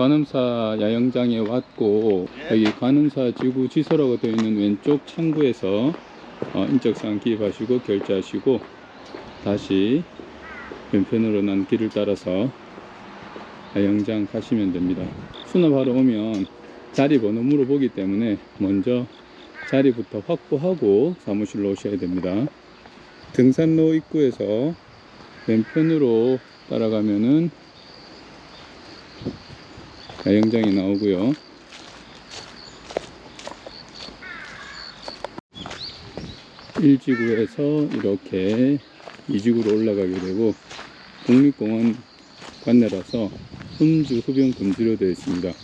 관음사 야영장에 왔고 여기 관음사 지구 지소라고 되어 있는 왼쪽 창구에서 어, 인적사항 기입하시고 결제하시고 다시 왼편으로 난 길을 따라서 야영장 가시면 됩니다. 수납하러 오면 자리 번호 물어보기 때문에 먼저 자리부터 확보하고 사무실로 오셔야 됩니다. 등산로 입구에서 왼편으로 따라가면은 야영장이 나오고요. 일지구에서 이렇게 이지구로 올라가게 되고 국립공원 관내라서 흠주 흡연 금지로 되어 있습니다.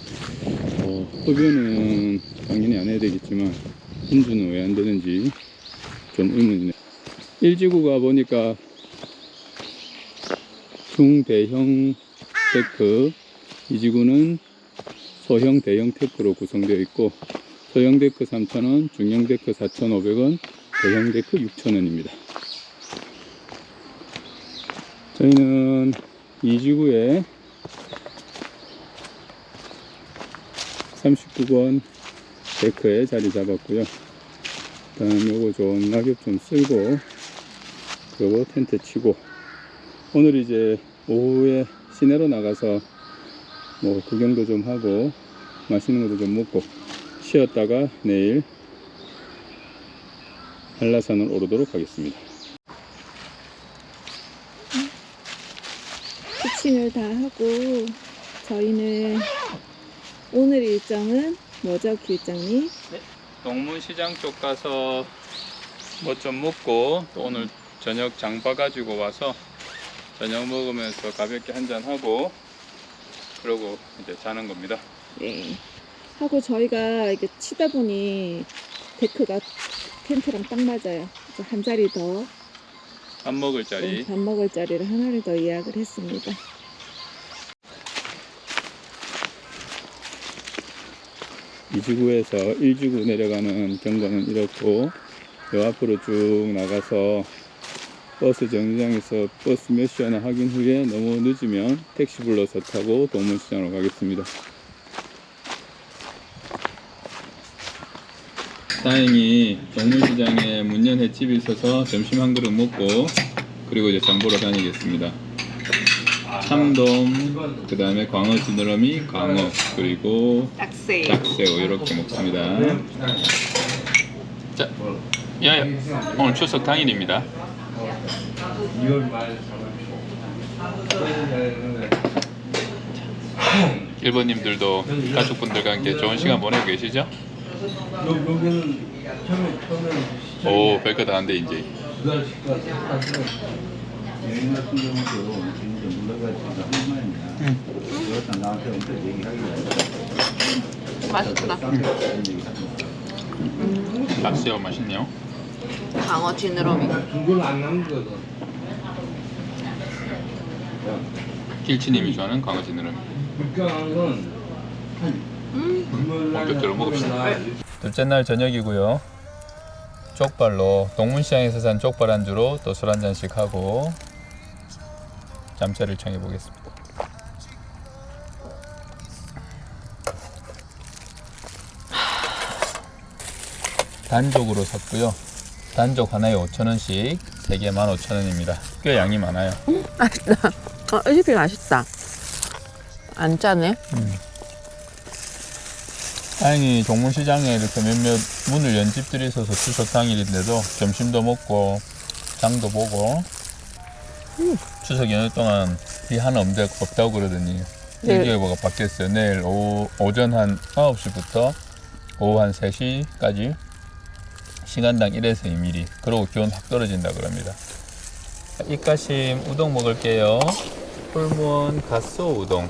어, 흡연은 당연히 안 해야 되겠지만 흠주는 왜 안 되는지 좀 의문이네요. 1지구가 보니까 중대형 데크, 2지구는 소형 대형 테크로 구성되어 있고 소형 데크 3,000원, 중형 데크 4,500원, 대형 데크 6,000원입니다. 저희는 2지구에 39번 데크에 자리 잡았고요. 일단 요거 좀 낙엽 좀 쓸고 그리고 텐트 치고 오늘 이제 오후에 시내로 나가서 뭐 구경도 좀 하고 맛있는 것도 좀 먹고 쉬었다가 내일 한라산을 오르도록 하겠습니다. 피칭을 다 하고 저희는 오늘 일정은 뭐죠, 길장님? 동문시장 쪽 가서 뭐 좀 먹고 또 오늘 저녁 장 봐 가지고 와서 저녁 먹으면서 가볍게 한잔 하고 그러고 이제 자는 겁니다. 네. 하고 저희가 이게 치다 보니 데크가 텐트랑 딱 맞아요. 그래서 한 자리 더, 밥 먹을 네, 자리. 밥 먹을 자리를 하나를 더 예약을 했습니다. 이지구에서 1지구 내려가는 경로는 이렇고 요 앞으로 쭉 나가서 버스 정류장에서 버스 몇 시나 확인 후에 너무 늦으면 택시 불러서 타고 동문시장으로 가겠습니다. 다행히 동문시장에 문연 횟집이 있어서 점심 한 그릇 먹고 그리고 이제 장 보러 다니겠습니다. 참돔, 그 다음에 광어 지느러미, 광어, 그리고 딱새. 딱새우 이렇게 먹습니다. 자, 야, 오늘 추석 당일입니다. 일본님들도 가족분들과 함께 좋은 시간 보내고 계시죠? 여기는 처음에 처음에 오, 별거 다 한데 이제. 여행 같은 경우도 진짜 물러가지고 한 말이야. 그렇다 나한테 엄청 얘기하기가 맛있다. 딱새우 맛있네요. 강어 지느러미. 그걸 안 남거든. 길치님이 좋아하는. 불경한 건 본격적으로 먹읍시다. 둘째 날 저녁이고요. 족발로 동문시장에서 산 족발 안주로 또 술 한 잔씩 하고 잠자리를 청해 보겠습니다. 단족으로 샀고요. 단족 하나에 5,000원씩 3개 15,000원입니다. 꽤 양이 많아요. 맛있다. 어, 이집이 맛있다. 안 짜네. 다행히 동문시장에 이렇게 몇몇 문을 연 집들이 있어서 추석 당일인데도 점심도 먹고 장도 보고 추석 연휴 동안 비 하나 없다, 없다고 그러더니 네. 일기예보가 바뀌었어요. 내일 오후, 오전 한 9시부터 오후 한 3시까지 시간당 1에서 2mm 그러고 기온 확 떨어진다 그럽니다. 입가심 우동 먹을게요. 풀무원 갓소 우동.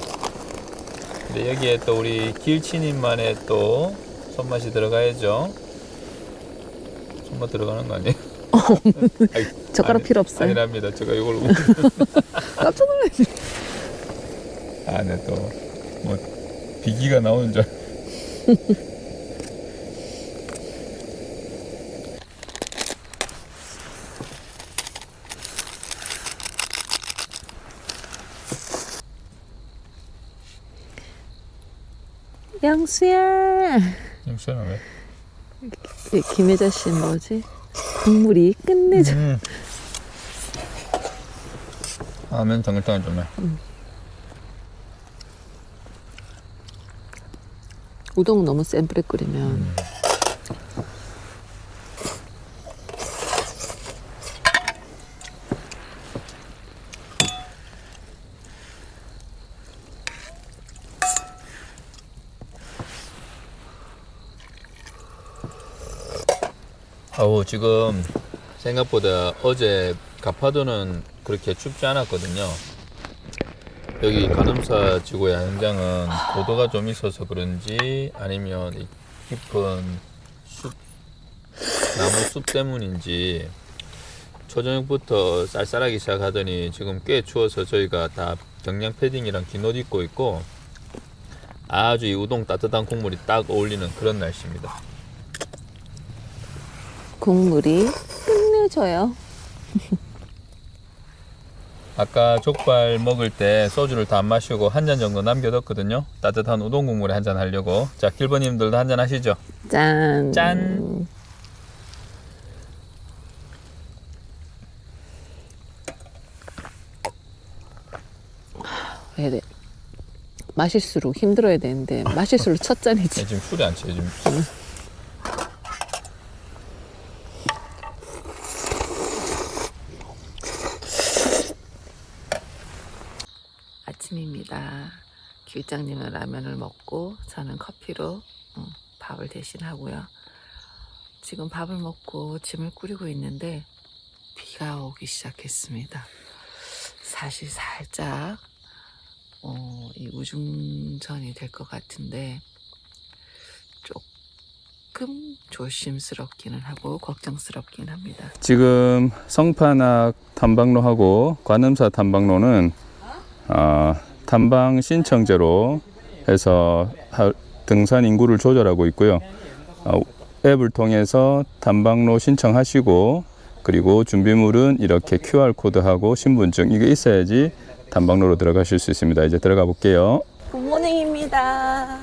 근데 여기에 또 우리 길치님만의 또 손맛이 들어가야죠. 손맛 들어가는 거 아니에요? 아이, 젓가락 필요 없어요. 아니랍니다. 제가 이걸 깜짝 놀랐네. 안에 또 뭐 비기가 나오는 줄. 영수야. 육수는 왜? 이 김혜자 씨는 뭐지? 국물이 끝내줘. 음. 아면 정글정글 좀 해. 우동 너무 센 불에 끓이면 아우 지금 생각보다 어제 가파도는 그렇게 춥지 않았거든요. 여기 간음사 지구의 현장은 고도가 좀 있어서 그런지 아니면 이 깊은 숲 나무 숲 때문인지 초저녁부터 쌀쌀하기 시작하더니 지금 꽤 추워서 저희가 다 경량 패딩이랑 긴 옷 입고 있고 아주 이 우동 따뜻한 국물이 딱 어울리는 그런 날씨입니다. 국물이 끝내줘요. 아까 족발 먹을 때 소주를 다 안 마시고 한 잔 정도 남겨뒀거든요. 따뜻한 우동 국물에 한 잔 하려고. 자, 길버님들도 한 잔 하시죠. 짠. 짠. 해야 돼. 마실수록 힘들어야 되는데 마실수록 첫 잔이지. 네, 지금 술이 안 취해 지금. 아침입니다. 길장님은 라면을 먹고 저는 커피로 어, 밥을 대신하고요. 지금 밥을 먹고 짐을 꾸리고 있는데 비가 오기 시작했습니다. 사실 살짝 어, 이 우중전이 될 것 같은데 조금 조심스럽기는 하고 걱정스럽긴 합니다. 지금 성판악 탐방로하고 관음사 탐방로는 어, 탐방 신청제로 해서 하- 등산 인구를 조절하고 있고요. 어, 앱을 통해서 탐방로 신청하시고 그리고 준비물은 이렇게 QR 코드하고 신분증 이게 있어야지 탐방로로 들어가실 수 있습니다. 이제 들어가 볼게요. 굿모닝입니다.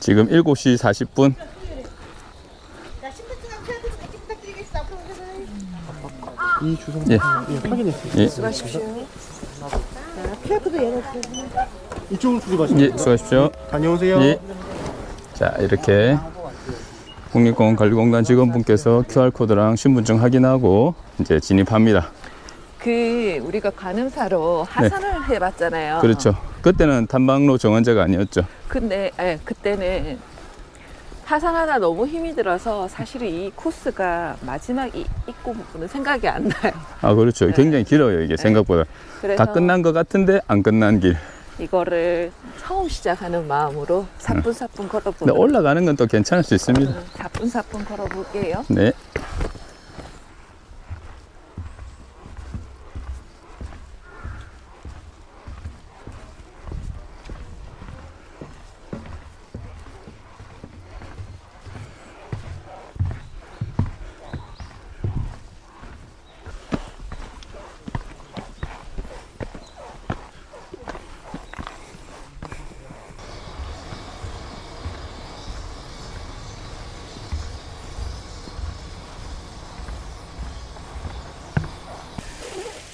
지금 7시 40분. 이 주소 예. 예, 확인했습니다. 예, 이쪽으로 출입하시면 예. 수고하십시오. 다녀오세요. 예. 자, 이렇게 국립공원 관리공단 직원분께서 QR코드랑 신분증 확인하고 이제 진입합니다. 그 우리가 관음사로 하산을 해봤잖아요. 그렇죠. 그때는 탐방로 정원제가 아니었죠. 근데 예, 그때는 하산하다 너무 힘이 들어서 사실은 이 코스가 마지막 이 입구 부분은 생각이 안 나요. 아, 그렇죠. 굉장히 길어요, 이게 생각보다. 그래서 다 끝난 것 같은데 안 끝난 길. 이거를 처음 시작하는 마음으로 사뿐사뿐 근데 걸어보는 올라가는 건 또 괜찮을 수 있습니다. 사뿐사뿐 걸어볼게요. 네.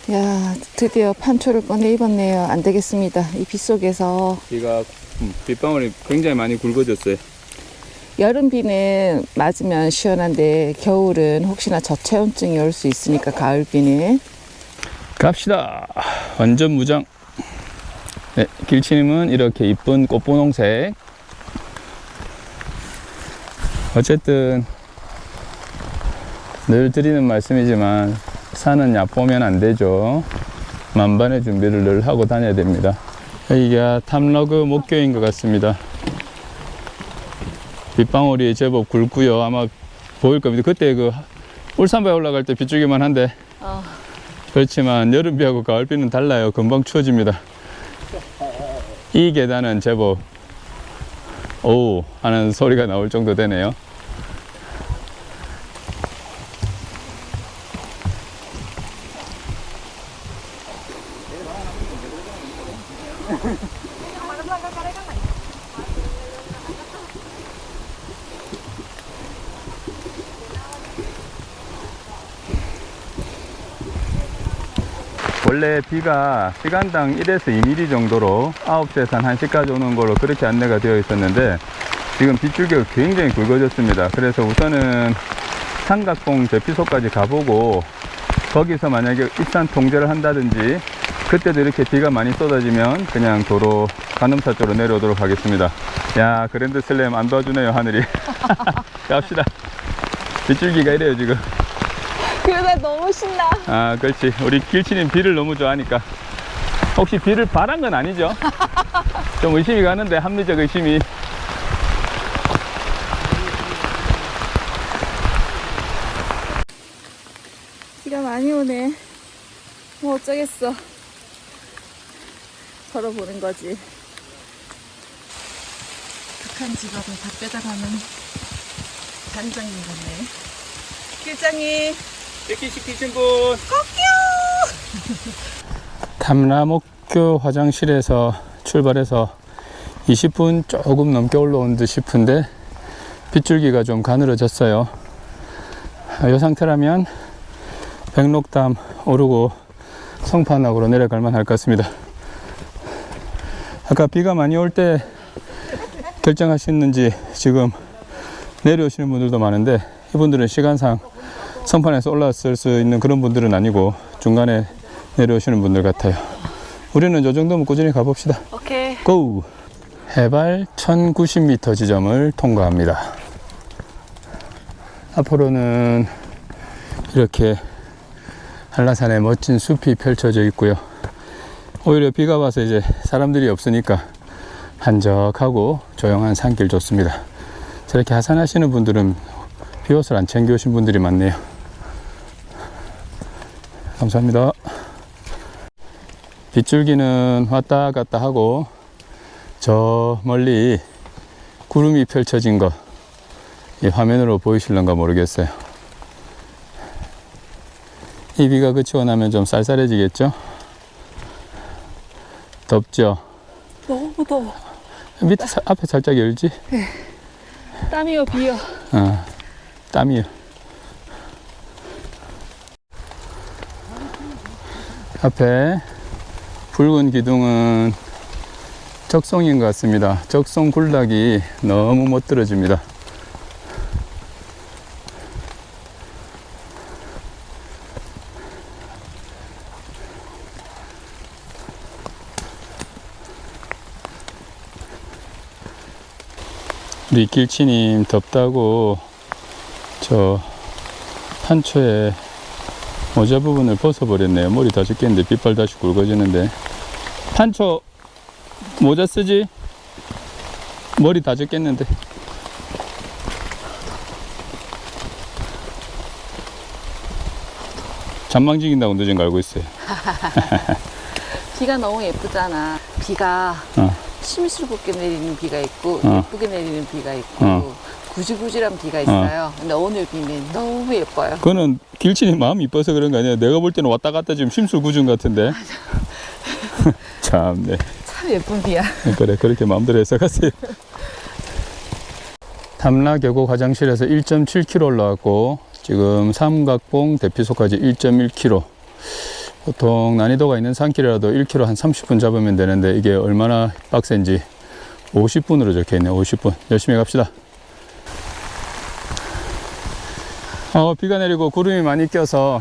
야, 드디어 판초를 꺼내 입었네요. 안 되겠습니다. 이 빗 속에서 비가 음, 빗방울이 굉장히 많이 굵어졌어요. 여름 비는 맞으면 시원한데 겨울은 혹시나 저체온증이 올 수 있으니까 가을 비는 갑시다. 완전 무장. 네, 길치님은 이렇게 이쁜 꽃분홍색. 어쨌든 늘 드리는 말씀이지만 산은 얕보면 안 되죠. 만반의 준비를 늘 하고 다녀야 됩니다. 여기가 탐러그 목교인 것 같습니다. 빗방울이 제법 굵고요. 아마 보일 겁니다. 그때 그 울산바에 올라갈 때 비추기만 한데 그렇지만 여름비하고 가을비는 달라요. 금방 추워집니다. 이 계단은 제법 오 하는 소리가 나올 정도 되네요. 원래 비가 시간당 1에서 2mm 정도로 9시에서 한 1시까지 오는 걸로 그렇게 안내가 되어 있었는데 지금 빗줄기가 굉장히 굵어졌습니다. 그래서 우선은 삼각봉 대피소까지 가보고 거기서 만약에 입산 통제를 한다든지 그때도 이렇게 비가 많이 쏟아지면 그냥 도로 간음사 쪽으로 내려오도록 하겠습니다. 야 그랜드 슬램 안 도와주네요 하늘이. 갑시다. 빗줄기가 이래요 지금. 그러다 너무 신나. 아, 그렇지. 우리 길치님 비를 너무 좋아하니까. 혹시 비를 바란 건 아니죠? 좀 의심이 가는데, 합리적 의심이. 비가 많이 오네. 뭐 어쩌겠어. 걸어보는 거지. 북한 직업을 다 빼다가는 단장님 같네. 길장님. 이 렇게 시키신 분. 담람옥교 화장실에서 출발해서 20분 조금 넘게 올라온 듯 싶은데, 빗줄기가 좀 가늘어졌어요. 아, 이 상태라면 백록담 오르고 성판악으로 내려갈 만할 것 같습니다. 아까 비가 많이 올 때 결정하셨는지 지금 내려오시는 분들도 많은데 이분들은 시간상 성판에서 올라왔을 수 있는 그런 분들은 아니고 중간에 내려오시는 분들 같아요. 우리는 저 정도면 꾸준히 가봅시다. 오케이. 고! 해발 1090m 지점을 통과합니다. 앞으로는 이렇게 한라산에 멋진 숲이 펼쳐져 있고요. 오히려 비가 와서 이제 사람들이 없으니까 한적하고 조용한 산길 좋습니다. 저렇게 하산하시는 분들은 비옷을 안 챙겨오신 분들이 많네요. 감사합니다. 빗줄기는 왔다 갔다 하고 저 멀리 구름이 펼쳐진 거, 이 화면으로 보이실런가 모르겠어요. 이 비가 그치고 나면 좀 쌀쌀해지겠죠? 덥죠? 너무 더워. 밑에 사- 앞에 살짝 열지? 땀이요, 비요. 어, 땀이요. 앞에 붉은 기둥은 적송인 것 같습니다. 적송 굴락이 너무 못 들어집니다. 우리 길치님 덥다고 저 판초에 모자 부분을 벗어버렸네요. 머리 다 젖겠는데 빗발 다시 굵어지는데 판초 모자 쓰지? 머리 다 젖겠는데 잔망지긴다고 늦은 거 알고 있어요. 비가 너무 예쁘잖아. 비가 어. 심술궂게 내리는 비가 있고 어. 예쁘게 내리는 비가 있고 어. 구질구질한 비가 있어요. 근데 오늘 비는 너무 예뻐요. 그거는 길치님 마음이 이뻐서 그런 거 아니에요. 내가 볼 때는 왔다 갔다 지금 심술구중 같은데. 참네. 참 예쁜 비야. 그래 그렇게 마음대로 해석하세요. 담라 계곡 화장실에서 1.7km 올라왔고 지금 삼각봉 대피소까지 1.1km. 보통 난이도가 있는 산길이라도 1km 한 30분 잡으면 되는데 이게 얼마나 빡센지 50분으로 적혀 있네요. 50분. 열심히 갑시다. 어, 비가 내리고 구름이 많이 껴서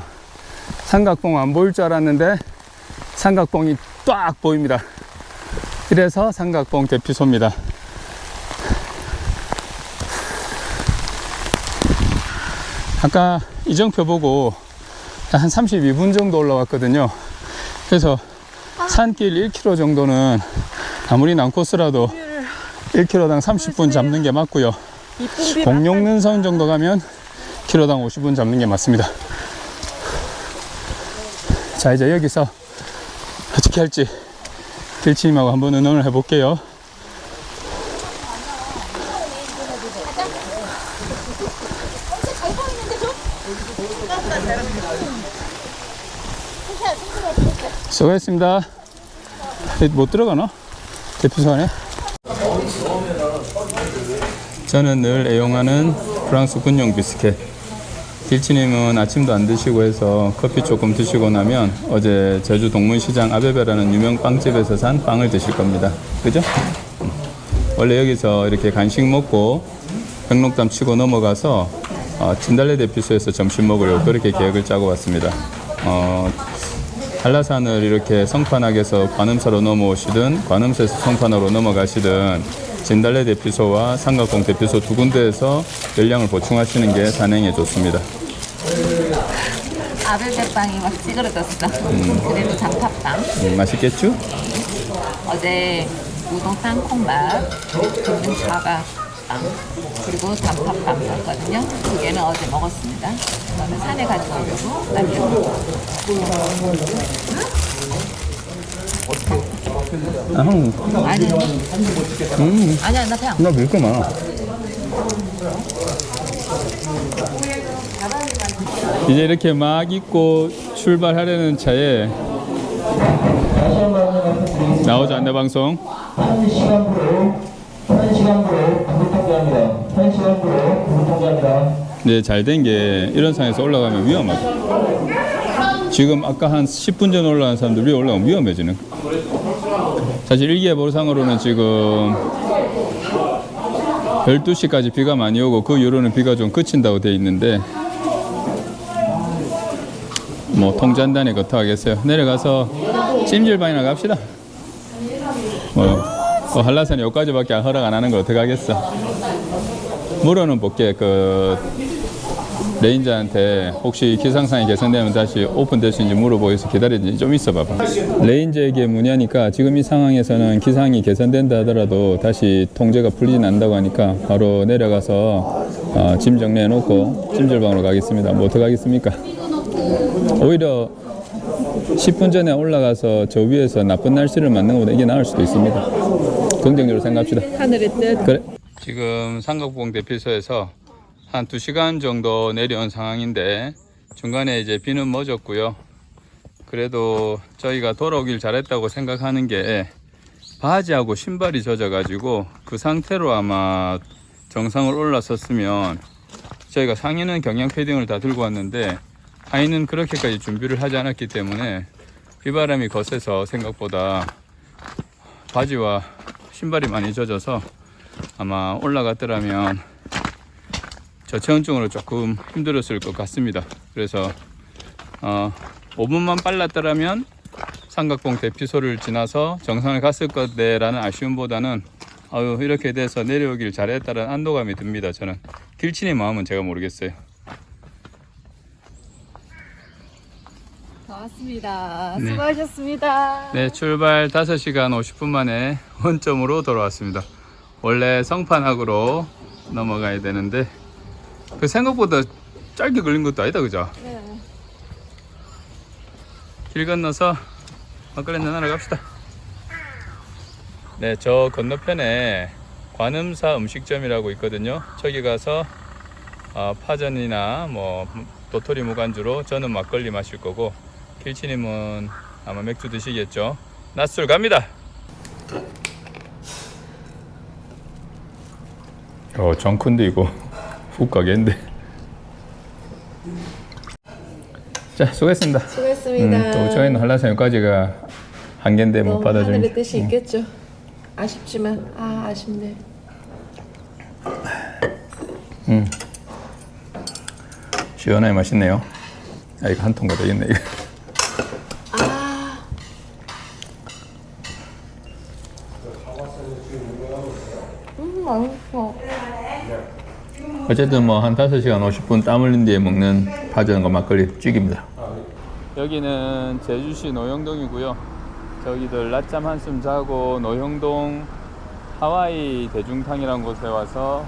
삼각봉 안 보일 줄 알았는데 삼각봉이 딱 보입니다. 그래서 삼각봉 대피소입니다. 아까 이정표 보고 한 32분 정도 올라왔거든요. 그래서 산길 1km 정도는 아무리 난코스라도 1km당 30분 잡는 게 맞고요. 비 공룡능선 정도 가면 킬로당 50분 잡는 게 맞습니다. 자, 이제 여기서 어떻게 할지 길치님하고 한번 의논을 해볼게요. 수고했습니다. 못 들어가나? 대피소 안에? 저는 늘 애용하는 프랑스 군용 비스켓 길치님은 아침도 안 드시고 해서 커피 조금 드시고 나면 어제 제주 동문시장 아베베라는 유명 빵집에서 산 빵을 드실 겁니다. 그죠? 음. 원래 여기서 이렇게 간식 먹고 백록담 치고 넘어가서 어, 진달래 대피소에서 점심 먹으려고 그렇게 계획을 짜고 왔습니다. 어, 한라산을 이렇게 성판악에서 관음사로 넘어오시든 관음사에서 성판으로 넘어가시든 진달래 대피소와 삼각봉 대피소 두 군데에서 열량을 보충하시는 게 산행에 좋습니다. 아벨 대빵이 막 찌그러졌어. 그래도 장팥빵. 음, 맛있겠죠? 어제 우동 땅콩맛, 굽는 사과 빵, 그리고 단팥빵 샀거든요. 두 개는 어제 먹었습니다. 저는 산에 가지고 오려고 남겨놓고. 아흥, 아니, 음, 아니야, 나 그냥. 나 밀거 많아. 이제 이렇게 막 입고 출발하려는 차에 나오지 않네 방송. 한 시간부로 한 시간부로 통제합니다. 한 시간부로 통제합니다. 네, 잘 된 게 이런 상에서 올라가면 위험하죠. 지금 아까 한 10분 전에 올라간 사람들 위에 올라가면 위험해지는. 사실 일기예보상으로는 지금 12시까지 비가 많이 오고 그 이후로는 비가 좀 그친다고 돼 있는데 뭐 통제한다니 어떡하겠어요. 내려가서 찜질방이나 갑시다. 뭐, 또 한라산이 여기까지밖에 허락 안 하는 거 어떡하겠어. 물어는 볼게. 그 레인저한테 혹시 기상상이 개선되면 다시 오픈될 수 있는지 물어보겠어 기다리지 좀 있어 봐봐. 레인저에게 문의하니까 지금 이 상황에서는 기상이 개선된다 하더라도 다시 통제가 풀리진 않는다고 하니까 바로 내려가서 어, 짐 정리해 놓고 찜질방으로 가겠습니다. 뭐 어떡하겠습니까? 오히려 10분 전에 올라가서 저 위에서 나쁜 날씨를 맞는 것보다 이게 나을 수도 있습니다. 긍정적으로 생각합시다. 하늘의 뜻. 그래. 지금 삼각봉 대피소에서 한 2시간 정도 내려온 상황인데 중간에 이제 비는 멎었고요. 그래도 저희가 돌아오길 잘했다고 생각하는 게 바지하고 신발이 젖어 가지고 그 상태로 아마 정상을 올라섰으면 저희가 상의는 경량 패딩을 다 들고 왔는데 하의는 그렇게까지 준비를 하지 않았기 때문에 비바람이 거세서 생각보다 바지와 신발이 많이 젖어서 아마 올라갔더라면 저체온증으로 조금 힘들었을 것 같습니다. 그래서 어, 5분만 빨랐더라면 삼각봉 대피소를 지나서 정상을 갔을 것이라는 아쉬움보다는 아유 이렇게 돼서 내려오길 잘했다는 안도감이 듭니다. 저는 길친의 마음은 제가 모르겠어요. 다 왔습니다. 네. 수고하셨습니다. 네, 출발 5시간 50분 만에 원점으로 돌아왔습니다. 원래 성판악으로 넘어가야 되는데 그 생각보다 짧게 걸린 것도 아니다, 그죠? 네. 길 건너서 막걸리 내놔라 갑시다. 네, 저 건너편에 관음사 음식점이라고 있거든요. 저기 가서 어, 파전이나 뭐 도토리 무간주로 저는 막걸리 마실 거고 길치님은 아마 맥주 드시겠죠. 낮술 갑니다. 어, 정큰데 이거 훅 가겠는데. 자, 수고했습니다. 수고했습니다. 음, 또 저희는 한라산 여기까지가 한계인데 못 받아주니 하늘의 뜻이 있겠죠. 아쉽지만 아 아쉽네. 음. 시원하게 맛있네요 아 이거 한 통 가 되겠네 이거 아 음, 맛있어. 어쨌든 뭐 한 5시간 50분 땀 흘린 뒤에 먹는 파전과 막걸리 죽입니다. 여기는 제주시 노영동이고요. 저기들 낮잠 한숨 자고 노형동 하와이 대중탕이라는 곳에 와서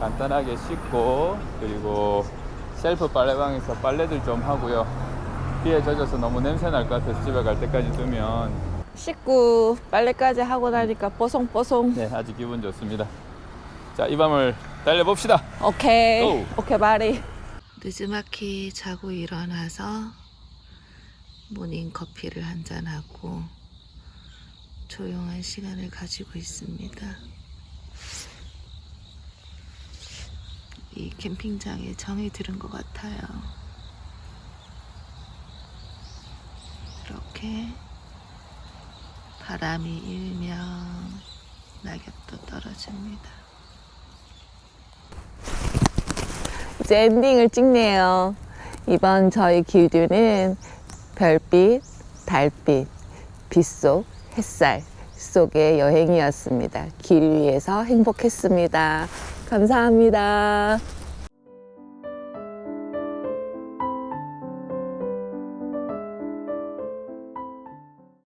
간단하게 씻고 그리고 셀프 빨래방에서 빨래들 좀 하고요. 비에 젖어서 너무 냄새 날 것 같아서 집에 갈 때까지 두면 씻고 빨래까지 하고 나니까 뽀송뽀송. 네 아주 기분 좋습니다. 자 이 밤을 달려봅시다 오케이. 고! 오케이 바리. 늦지막히 자고 일어나서 모닝 커피를 한잔 하고 조용한 시간을 가지고 있습니다. 이 캠핑장에 정이 들은 것 같아요. 이렇게 바람이 일면 낙엽도 떨어집니다. 이제 엔딩을 찍네요. 이번 저희 길드는 별빛, 달빛, 빗속, 햇살 속의 여행이었습니다. 길 위에서 행복했습니다. 감사합니다.